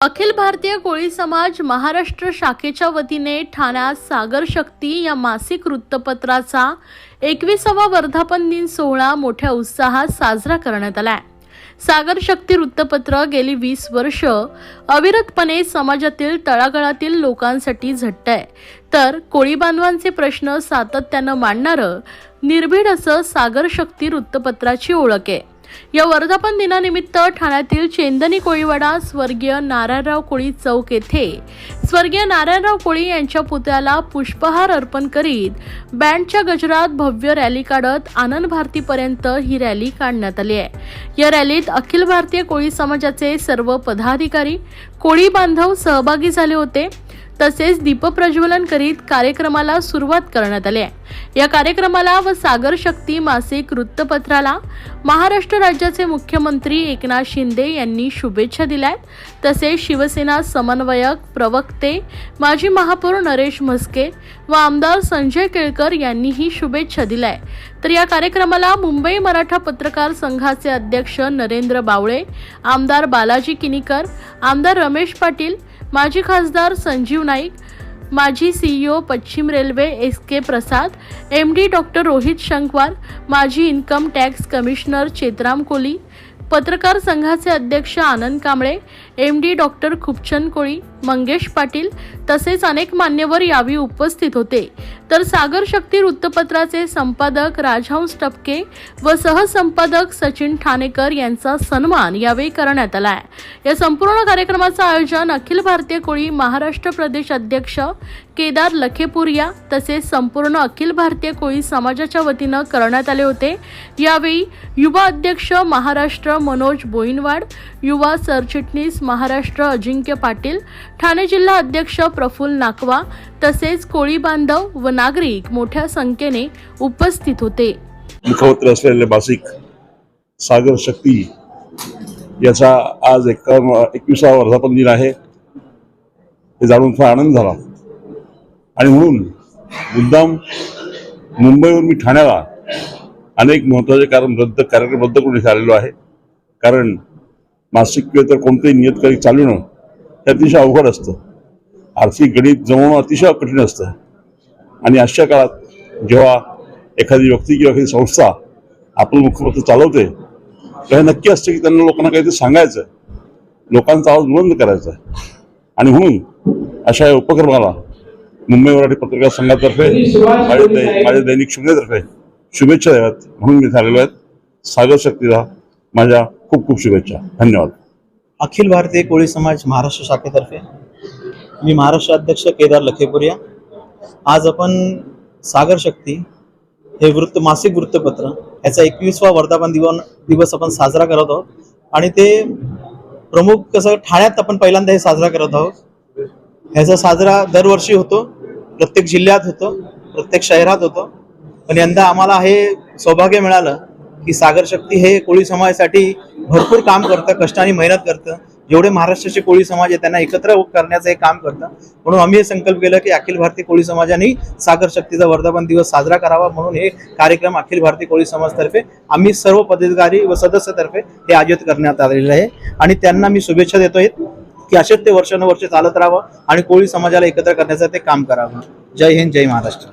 अखिल भारतीय कोळी समाज महाराष्ट्र शाखेच्या वतीने ठाण्यात सागर शक्ती या मासिक वृत्तपत्राचा एकविसावा वर्धापन दिन सोहळा मोठ्या उत्साहात साजरा करण्यात आलाय. सागर शक्ती वृत्तपत्र गेली वीस वर्ष अविरतपणे समाजातील तळागाळातील लोकांसाठी झटत आहे तर कोळी बांधवांचे प्रश्न सातत्यानं मांडणारं निर्भीड असं सागर शक्ती वृत्तपत्राची ओळख आहे. या वर्धापन दिनानिमित्त ठाण्यातील चेंदनी कोळीवाडा स्वर्गीय नारायणराव कोळी चौक येथे स्वर्गीय नारायणराव कोळी यांच्या पुतळ्याला पुष्पहार अर्पण करीत बँडच्या गजरात भव्य रॅली काढत आनंद भारतीपर्यंत ही रॅली काढण्यात आली आहे. या रॅलीत अखिल भारतीय कोळी समाजाचे सर्व पदाधिकारी कोळी बांधव सहभागी झाले होते. तसेच दीपप्रज्वलन करीत कार्यक्रमाला सुरुवात करण्यात आली आहे. या कार्यक्रमाला व सागर शक्ती मासिक वृत्तपत्राला महाराष्ट्र राज्याचे मुख्यमंत्री एकनाथ शिंदे यांनी शुभेच्छा दिल्या आहेत. तसेच शिवसेना समन्वयक प्रवक्ते माजी महापौर नरेश म्हस्के व आमदार संजय केळकर यांनीही शुभेच्छा दिल्या आहे तर या कार्यक्रमाला मुंबई मराठा पत्रकार संघाचे अध्यक्ष नरेंद्र बावळे आमदार बालाजी किनीकर आमदार रमेश पाटील माजी खासदार संजीव नाईक माजी सीईओ पश्चिम railway S K Prasad M D doctor Rohit Shankwar माजी income tax commissioner Chetram Koli पत्रकार संघाचे अध्यक्ष Anand Kamble M D doctor Khupchand Koli Mangesh Patil तसेच अनेक मान्यवर यावेळी उपस्थित होते. तर सागर शक्ती वृत्तपत्राचे संपादक राजहंस टपके व सहसंपादक सचिन ठाणेकर यांचा सन्मान यावेळी करण्यात आला आहे. या संपूर्ण कार्यक्रमाचं आयोजन अखिल भारतीय कोळी महाराष्ट्र प्रदेश अध्यक्ष केदार लखेपुरिया तसेच संपूर्ण अखिल भारतीय कोळी समाजाच्या वतीनं करण्यात आले होते. यावेळी युवा अध्यक्ष महाराष्ट्र मनोज बोईनवाड युवा सरचिटणीस महाराष्ट्र अजिंक्य पाटील ठाणे जिल्हा अध्यक्ष प्रफुल्ल नाकवा तसेच कोळी बांधव व नागरिक मोठ्या संख्येने उपस्थित होते. मुखपत्र असलेले मासिक सागर शक्ती याचा आज एक एकविसावा वर्धापन दिन आहे. हे जाणून फार आनंद झाला. आणि म्हणून मुद्दाम मुंबईहून मी ठाण्याला अनेक महत्त्वाचे कारण रद्द कार्यक्रम रद्द करून इथे आलेलो आहे. कारण मासिक किंवा तर कोणतेही नियतकारी चालवणं हे अतिशय अवघड असतं. आर्थिक गणित जमवणं अतिशय कठीण असतं. आणि अशा काळात जेव्हा एखादी व्यक्ती किंवा एखादी संस्था आपलं मुखपत्र चालवते तेव्हा नक्की असतं की त्यांना लोकांना काहीतरी सांगायचं. आहे लोकांचा आवाज बुलंद करायचा. आहे आणि म्हणून अशा या उपक्रमाला मुंबई मराठी पत्रकार संघातर्फे माझ्या दैनिक शुभेतर्फे शुभेच्छा द्याव्यात म्हणून मी आलेलो आहेत सागर शक्तीला माझ्या खूप खूप शुभेच्छा. धन्यवाद. अखिल भारतीय कोळी समाज महाराष्ट्र शाखेतर्फे मी महाराष्ट्र अध्यक्ष केदार लखेपुरिया आज आपण सागर शक्ती हे वृत्त मासिक वृत्तपत्र याचा एकवीसवा वर्धापन दिवन दिवस आपण साजरा करत आहोत. आणि ते प्रमुख कसं ठाण्यात आपण पहिल्यांदा हे साजरा करत आहोत. ह्याचा साजरा दरवर्षी होतो. प्रत्येक जिल्ह्यात होतो. प्रत्येक शहरात होतो. पण यंदा आम्हाला हे सौभाग्य मिळालं की सागर शक्ती हे कोळी समाजासाठी भरपूर काम करतं कष्टाने मेहनत करतं. जेवढे महाराष्ट्राचे कोळी समाज आहे त्यांना एकत्र करण्याचं हे काम करतं. म्हणून आम्ही हे संकल्प केलं की अखिल भारतीय कोळी समाजाने सागर शक्तीचा वर्धापन दिवस साजरा करावा. म्हणून हे कार्यक्रम अखिल भारतीय कोळी समाजतर्फे आम्ही सर्व पदाधिकारी व सदस्यतर्फे हे आयोजित करण्यात आलेले आहे. आणि त्यांना मी शुभेच्छा देतोय की असेच ते वर्षानुवर्ष चालत राहावं आणि कोळी समाजाला एकत्र करण्याचं ते काम करावं. जय हिंद जय महाराष्ट्र.